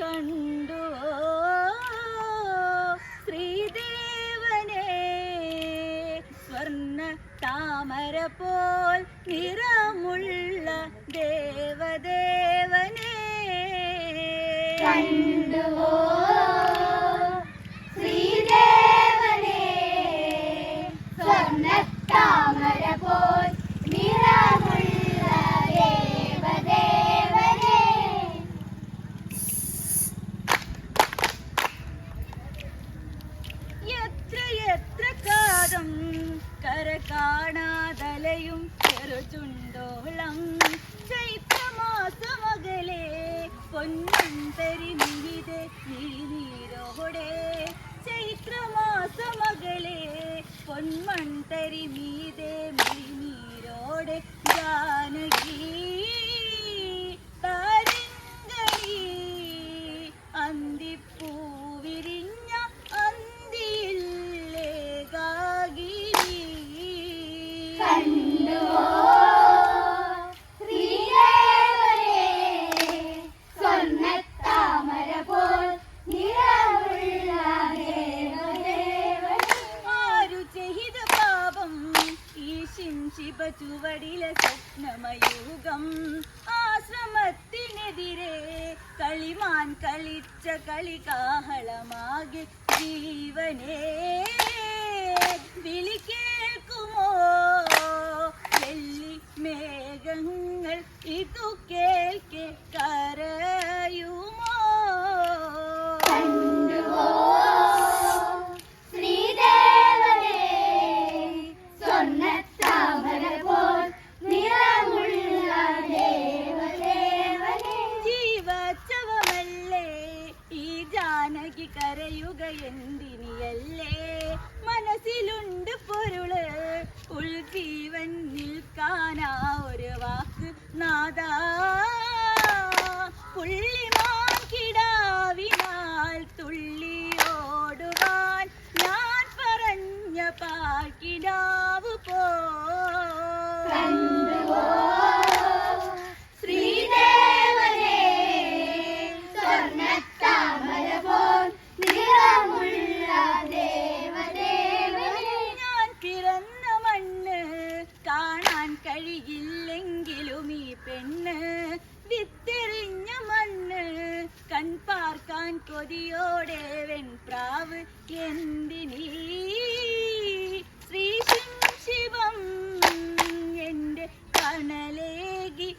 കണ്ടുവോ ശ്രീദേവനെ സ്വർണ താമര പോൽ നിറമുള്ള ദേവദേവനെ കണ്ടുവോ കാണാതലയും ചെറുചുണ്ടോളം ചൈത്രമാസമകലെ പൊന്നന്തരി നിവിതെ നീരോടെ ചൈത്രമാസമകലെ പൊന്മൺ തരിമീതെ മിഴിനീരോടെ ചുവടിലെ സ്വപ്നമയുഗം ആശ്രമത്തിനെതിരെ കളിമാൻ കളിച്ച കളികാഹളമാകെ ജീവനേ വിളി കേൾക്കുമോ? വെള്ളി മേഘങ്ങൾ ഇതു കേൾക്കെ ജാനകി കരയുക എന്തിനിയല്ലേ മനസ്സിലുണ്ട് പൊരുൾ ഉൾജീവൻ നിൽക്കാനാ ഒരു വാക്ക് നാദാ പുള്ളിമാൻ കാണാൻ കഴിയില്ലെങ്കിലും ഈ പെണ്ണ് വിത്തെറിഞ്ഞ മണ്ണ് കൺപാർക്കാൻ കൊതിയോടെ വെൺപ്രാവ് എന്തിനീ? ശ്രീ ശിവം എന്റെ കണലേകി